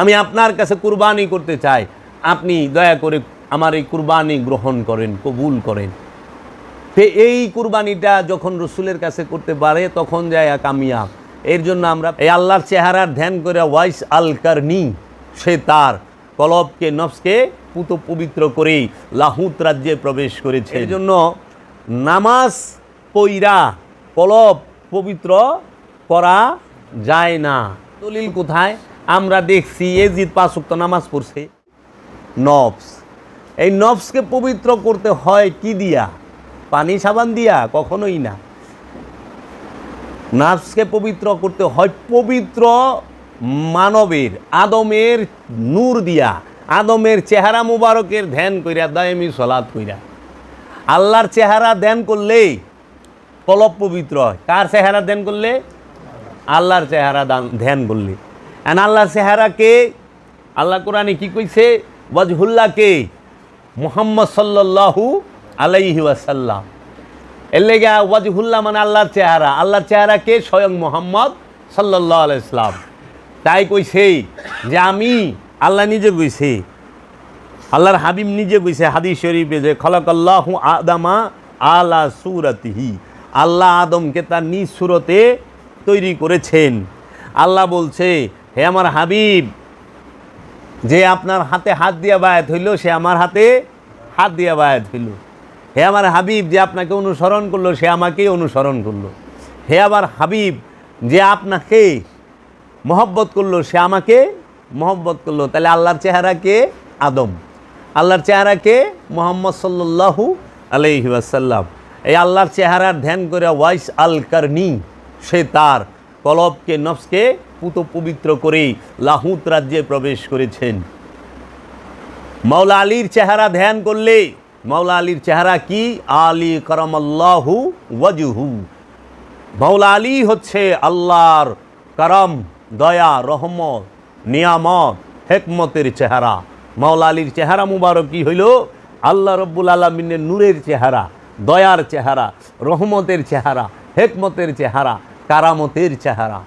আমি আপনার কাছে কুরবানি করতে চাই। আপনি দয়া করে আমার এই কুরবানি গ্রহণ করেন, কবুল করেন। তো এই কুরবানিটা যখন রসুলের কাছে করতে পারে, তখন যায় কামিয়াব। এর জন্য আমরা এই আল্লাহর চেহারার ধ্যান করে ওয়াইস আল কারনি, সে তার কলবকে, নফসকে পুত পবিত্র করেই লাহুত রাজ্যে প্রবেশ করেছে। এর জন্য নামাজ পইরা কলব পবিত্র করা যায় না। দলিল কোথায়? আমরা দেখছি এজিদ পাঁচুক্ত নামাজ পড়ছে, নফস। এই নফসকে পবিত্র করতে হয় কি দিয়া? পানি, সাবান দিয়া? কখনোই না। নাফসকে পবিত্র করতে হয় পবিত্র মানবের, আদমের নূর দিয়া। আদমের চেহারা মুবারকের ধ্যান কইরা, দায়মি সলাৎ কইরা। আল্লাহর চেহারা ধ্যান করলেই কলব পবিত্র হয়। কার চেহারা ধ্যান করলে? আল্লাহর চেহারা ধ্যান করলে। এন আল্লাহর চেহারাকে আল্লাহ কোরআনে কি কইছে? ওয়াজহুল্লাহকে মুহাম্মদ সাল্লাল্লাহু আলাইহি ওয়াসাল্লাম। এর লেগে ওয়াজহুল্লাহ মানে আল্লাহর চেহারা। আল্লাহর চেহারাকে স্বয়ং মোহাম্মদ সাল্লাহ আলাইসলাম তাই কইছে যে আমি আল্লাহ নিজে কইছে। আল্লাহর হাবিব নিজে কইছে হাদিস শরীফে যে খলকাল্লাহু আদামা আলা সুরাতিহি। আল্লাহ আদমকে তার নিজ সুরতে তৈরি করেছেন। আল্লাহ বলছে হে আমার হাবিব, যে আপনার হাতে হাত দিয়া বায়াত হইল, সে আমার হাতে হাত দিয়া বায়াত হইল। হে আমার হাবিব, যে আপনাকে অনুসরণ করল, সে আমাকেই অনুসরণ করল। হে আমার হাবিব, যে আপনাকে মহব্বত করল, সে আমাকে মহব্বত করল। তাহলে আল্লাহর চেহারাকে আদম। আল্লাহর চেহারাকে মোহাম্মদ সাল্লাল্লাহু আলাইহি ওয়াসাল্লাম। এই আল্লাহর চেহারার ধ্যান করে ওয়াইস আল কারনি সে তার। কলবকে, নফসকে পুত পবিত্র করেই লাহুত রাজ্যে প্রবেশ করেছেন। মাওলা আলীর চেহারা ধ্যান করলে, মাওলা আলীর চেহারা কি? আলী করমাল্লাহু ওয়াজুহু। মাওলা আলী হচ্ছে আল্লাহর করম, দয়া, রহমত, নিয়ামত, হেকমতের চেহারা। মাওলা আলীর চেহারা মুবারক কি হইল? আল্লাহ রব্বুল আলমিনের নূরের চেহারা, দয়ার চেহারা, রহমতের চেহারা, হেকমতের চেহারা। কারামতের চেহারা।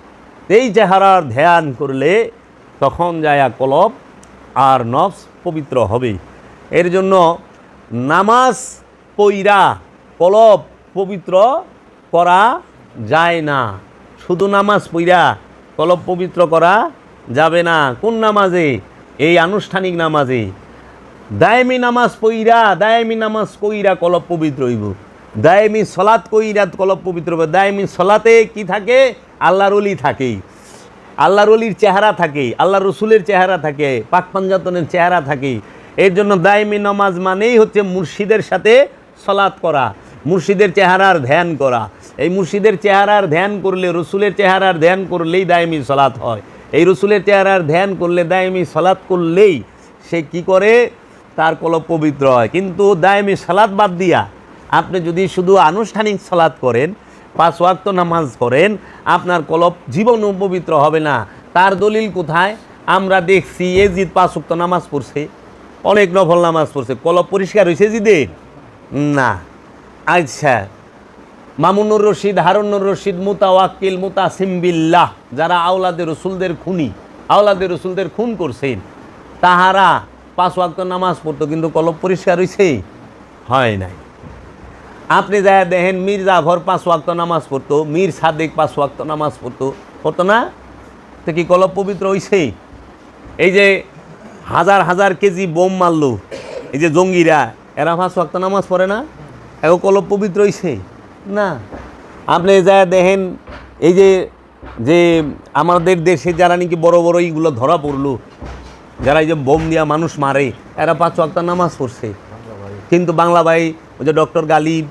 এই চেহারার ধ্যান করলে তখন যায় কলব আর নফস পবিত্র হবে। এর জন্য নামাজ পইরা কলব পবিত্র করা যায় না। শুধু নামাজ পইরা কলব পবিত্র করা যাবে না। কোন নামাজে? এই আনুষ্ঠানিক নামাজে। দায়মি নামাজ পইরা, দায়মি নামাজ কইরা কলব পবিত্র হইব। দায়মি সলাৎ কইরা কলব পবিত্র হবে। সলাতে কি থাকে? আল্লাহর অলি থাকেই। আল্লাহর অলির চেহারা থাকে আল্লাহ রসুলের চেহারা থাকে, পাক পাঞ্জাতনের চেহারা থাকে এর জন্য দায়মি নামাজ মানেই হচ্ছে মুর্শিদের সাথে সলাৎ করা, মুর্শিদের চেহারার ধ্যান করা। এই মুর্শিদের চেহারার ধ্যান করলে, রসুলের চেহারার ধ্যান করলেই দায়মি সলাৎ হয়। এই রসুলের চেহারার ধ্যান করলে, দায়মি সলাৎ করলেই সে কি করে? তার কলব পবিত্র হয়। কিন্তু দায়মি সালাদ বাদ দিয়া আপনি যদি শুধু আনুষ্ঠানিক সালাদ করেন, পাঁচ ওয়াক্ত নামাজ করেন, আপনার কলব জীবনও পবিত্র হবে না। তার দলিল কোথায়? আমরা দেখছি এজিদ পাঁচ ওয়াক্ত নামাজ পড়ছে, অনেক নফল নামাজ পড়ছে। কলব পরিষ্কার হয়েছে জিদের না। আচ্ছা মামুনুর রশিদ, হারুনুর রশিদ, মুতাওয়াক্কিল মুতাসিমবিল্লাহ যারা আওলাদের রসুলদের খুনি, আওলাদের রসুলদের খুন করছেন, তাহারা পাঁচ ওয়াক্ত নামাজ পড়তো, কিন্তু কলব পরিষ্কার হয়েছে? হয় নাই। আপনি যায় দেখেন মীর জাফর পাঁচ ওয়াক্ত নামাজ পড়তো, মীর সাদেক পাঁচ ওয়াক্ত নামাজ পড়তো। পড়তো না? তো কি কলব পবিত্র হইছে? এই যে হাজার হাজার কেজি বোম মারলো, এই যে জঙ্গিরা, এরা পাঁচ ওয়াক্ত নামাজ পড়ে না? এগো কলব পবিত্র হইছে? না। আপনি যায় দেখেন এই যে যে আমাদের দেশে যারা নাকি বড় বড় এইগুলো ধরা পড়ল, যারা এই যে বোম দিয়া মানুষ মারে, এরা পাঁচ ওয়াক্ত নামাজ পড়ছে। কিন্তু বাংলা ভাই, ওই যে ডক্টর গালিব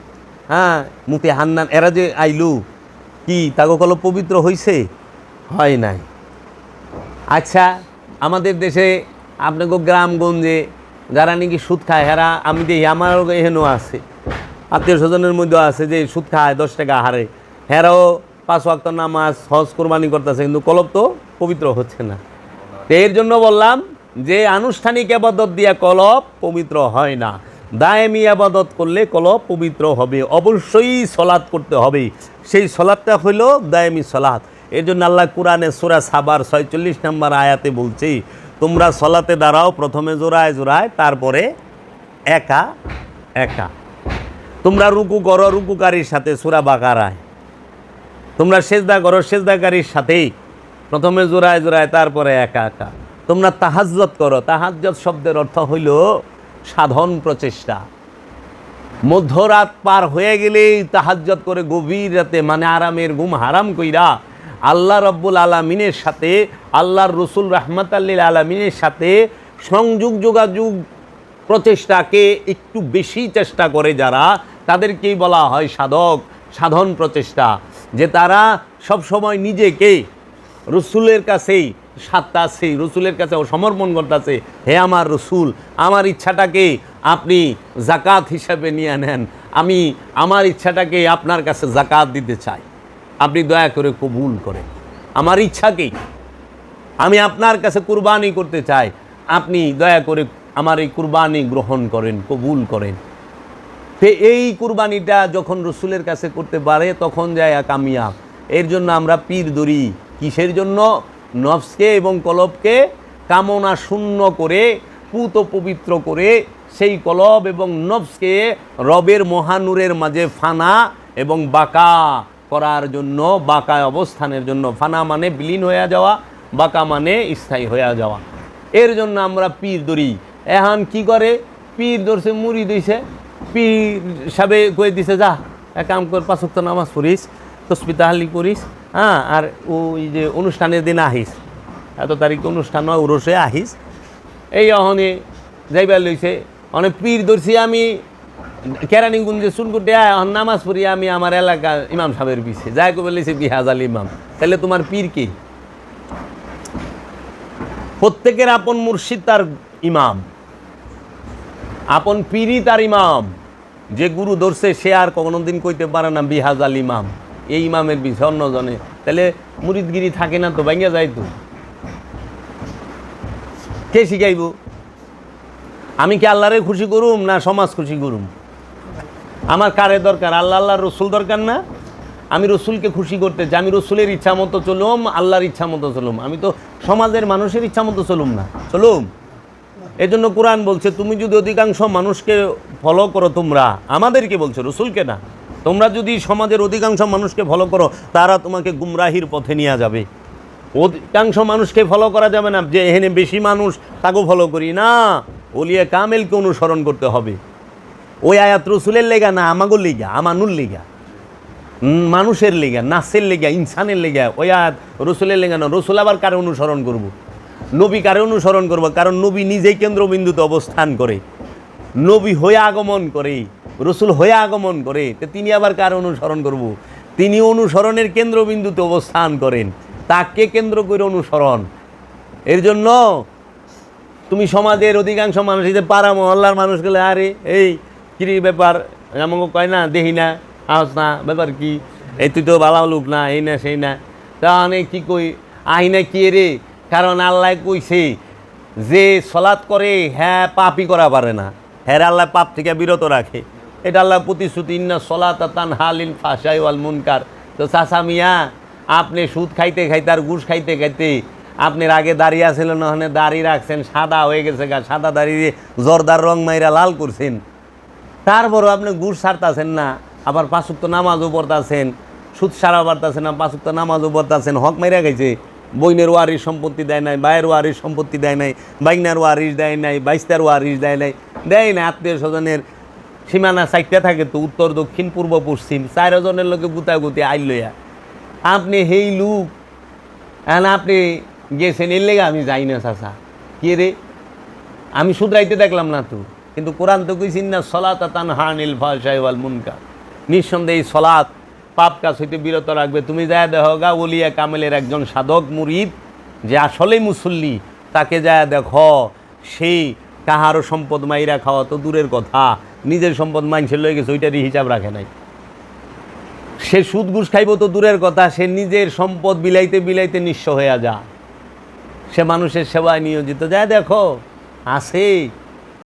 হ্যাঁ মুফতি হান্নান, এরা যে আইলু, কি তাকে কল পবিত্র হইছে? হয় নাই। আচ্ছা আমাদের দেশে আপনাকে গ্রামগঞ্জে যারা নাকি সুদ খায়, হেরা, আমি দেখি, আমারও এহেনও আছে। আত্মীয় স্বজনের মধ্যে আছে যে সুদ খায়, দশ টাকা হারে। হেরাও পাঁচ ওয়াক্ত নামাজ, হজ কোরবানি করতেছে, কিন্তু কলব তো পবিত্র হচ্ছে না। তো এর জন্য বললাম যে, আনুষ্ঠানিক আবাদত দিয়া কলব পবিত্র হয় না। দায়েমি আবাদত করলে কলব পবিত্র হবে, অবশ্যই সলাৎ করতে হবে। সেই সলাৎটা হইল দায়েমি সলাৎ। এর জন্য আল্লাহ কোরআনে সুরা সাবার ছয়চল্লিশ নম্বর আয়াতে বলছে, তোমরা সলাতে দাঁড়াও, প্রথমে জোড়ায় জোড়ায়, তারপরে একা একা। তোমরা রুকু করো রুকুকারীর সাথে সুরা বাকারায়। তোমরা সেজদা করো সেজদাকারীর সাথেই প্রথমে জোড়ায় জোড়ায়, তারপরে একা একা। তোমরা তাহাজ্জত করো। তাহাজ্জত শব্দের অর্থ হইল সাধন প্রচেষ্টা। মধ্যরাত পার হয়ে গেলেই তাহাজ্জত করে গভীর রাতে মানে আরামের ঘুম হারাম কইরা আল্লাহ রব্বুল আলমিনের সাথে, আল্লাহর রসুল রহমত আল্লিল আলমিনের সাথে সংযোগ যোগাযোগ প্রচেষ্টাকে একটু বেশি চেষ্টা করে যারা, তাদেরকেই বলা হয় সাধক, সাধন প্রচেষ্টা। যে তারা সব সময় নিজেকে, রসুলের কাছেই সাতটা সেই রসুলের কাছে সমর্পণ করতেছে হে আমার রসুল, আমার ইচ্ছাটাকে আপনি জাকাত হিসাবে নিয়ে নেন। আমি আমার ইচ্ছাটাকে আপনার কাছে জাকাত দিতে চাই। আপনি দয়া করে কবুল করেন। আমার ইচ্ছাকেই আমি আপনার কাছে কুরবানি করতে চাই। আপনি দয়া করে আমার এই কুরবানি গ্রহণ করেন, কবুল করেন। এই কুরবানিটা যখন রসুলের কাছে করতে পারে, তখন যায় কামিয়াব। এর জন্য আমরা পীর ধরি কিসের জন্য? নফসকে এবং কলবকে কামনা শূন্য করে, পুত পবিত্র করে সেই কলব এবং নফসকে রবের মহানুরের মাঝে ফানা এবং বাঁকা করার জন্য বাঁকা অবস্থানের জন্য। ফানা মানে বিলীন হয়ে যাওয়া, বাঁকা মানে স্থায়ী হয়ে যাওয়া। এর জন্য আমরা পীর ধরি। এখন কি করে? পীর ধরছে, মুড়ি দিছে পীর সাবে কয়ে দিছে, যা, এক কাম কর পাঁচক্ত নামাজ পড়িস, তসবি তাহালি করিস হ্যাঁ আর ওই যে অনুষ্ঠানের দিন আহিস। এত তারিখ অনুষ্ঠান হয় উরসে আহিস। এই অহনে যাইবার লইছে। অনেক পীর ধরছি আমি, কেরানীগঞ্জে সুনকুটে এখন নামাজ পড়ি আমি আমার এলাকা ইমাম সাহেবের পিছে। যাই কবে লইছে বিহাজ আল ইমাম। তাহলে তোমার পীর কি? প্রত্যেকের আপন মুর্শিদ তার ইমাম। আপন পীরই তার ইমাম। যে গুরু ধরছে সে আর কোনোদিন কইতে পারে না বিহাজ আল ইমাম। এই ইমামের বিষয় অন্যজনে তাহলে মুরিদগিরি থাকে না তো ভেঙে যায় তো। কে শিখাইব? আমি কি আল্লাহরে খুশি করুম না সমাজ খুশি করুম? আমার কারে দরকার? আল্লাহ আল্লাহর রসুল দরকার না? আমি রসুলকে খুশি করতে চাই, আমি রসুলের ইচ্ছা মতো চলুম, আল্লাহর ইচ্ছা মতো চলুম। আমি তো সমাজের মানুষের ইচ্ছা মতো চলুম না। চলুম? এই জন্য কোরআন বলছে, তুমি যদি অধিকাংশ মানুষকে ফলো করো তোমরা, আমাদেরকে বলছো, রসুলকে না। তোমরা যদি সমাজের অধিকাংশ মানুষকে ফলো করো, তারা তোমাকে গুমরাহির পথে নিয়ে যাবে। অধিকাংশ মানুষকে ফলো করা যাবে না, যে এখানে বেশি মানুষ, তাকেও ফলো করি। না, ওলিয়া কামেলকে অনুসরণ করতে হবে। ওই আয়াত রসুলের লেগা না আমাগোর লেগা, আমানুর লেগা? মানুষের লেগা, নাসের লেগা, ইনসানের লেগা? ওই আয়াত রসুলের লেগা না, রসুল আবার কারে অনুসরণ করব। নবী কারে অনুসরণ করব? কারণ নবী নিজেই কেন্দ্রবিন্দুতে অবস্থান করে। নবী হয়ে আগমন করে। রসুল হয়ে আগমন করে, তো তিনি আবার কার অনুসরণ করব। তিনি অনুসরণের কেন্দ্রবিন্দুতে অবস্থান করেন। তাকে কেন্দ্র করে অনুসরণ। এর জন্য তুমি সমাজের অধিকাংশ মানুষ যে পাড়া মহল্লার মানুষগুলো আরে, এই কিরি ব্যাপার? আমাকে কয় না দেখি না আস না, ব্যাপার কি? এই তুই তো বালা লোক না, এই না, সেই না। তা অনেক কি কই? আহি না কি রে? কারণ আল্লাহ কইছে, যে সলাৎ করে হ্যাঁ পাপই করা পারে না। হ্যাঁ আল্লাহ পাপ থেকে বিরত রাখে। এটা আল্লাহ প্রতিশ্রুতি, ইন্না সলাত তান হালিন ফাঁসাই ওয়াল মুনকার। তো চাচা মিয়া, আপনি সুদ খাইতে খাইতে আর ঘুষ খাইতে খাইতে আপনার আগে দাঁড়িয়ে আসছিল না ওখানে দাড়ি রাখছেন, সাদা হয়ে গেছে গা, সাদা দাঁড়িয়ে জর্দার রং মাইরা লাল করছেন। তারপরও আপনি ঘুষ ছাড়তাছেন না, আবার পাঁচুক্ত নামাজও পড়তাছেন, সুদ সারা বাড়তাছেন না পাঁচুক্ত নামাজও পড়তাছেন, হক মাইরা গেছে। বইনের ওয়ারিশ সম্পত্তি দেয় নাই বাইয়ের ওয়ারিশ সম্পত্তি দেয় নাই, বাইনার ওয়ারিশ দেয় নাই, বাইস্তার ওয়ারিশ দেয় নাই, দেয় না আত্মীয় স্বজনের সীমানা সাইটটা থাকে তো উত্তর, দক্ষিণ, পূর্ব, পশ্চিম চারজনের লোকে গুতাগুতি আইল লইয়া। আপনি হেই লুক এখন আপনি গেছেন, এর লেগে আমি যাই না, চাচা। কে রে? আমি শুধরাইতে দেখলাম না তো, কিন্তু কোরআন তো কইছিন না, সলাত তান হানিল ফাশাইওয়াল মুনকা নিঃসন্দেহে সলাৎ পাপ কাজ হইতে বিরত রাখবে। তুমি যায় দেখো, গা ওলিয়া কামেলের একজন সাধক মুরিদ, যে আসলেই মুসল্লি, তাকে যায় দেখো সেই কাহারও সম্পদ মাইরা খাওয়া তো দূরের কথা। নিজের সম্পদ মাইনসের লয়ে গেছে, ওইটারই হিসাব রাখে নাই। সে সুদ ঘুষ খাইব তো দূরের কথা, সে নিজের সম্পদ বিলাইতে বিলাইতে নিঃস্ব হয়ে যা। সে মানুষের সেবায় নিয়োজিত। যায় দেখো, আছে।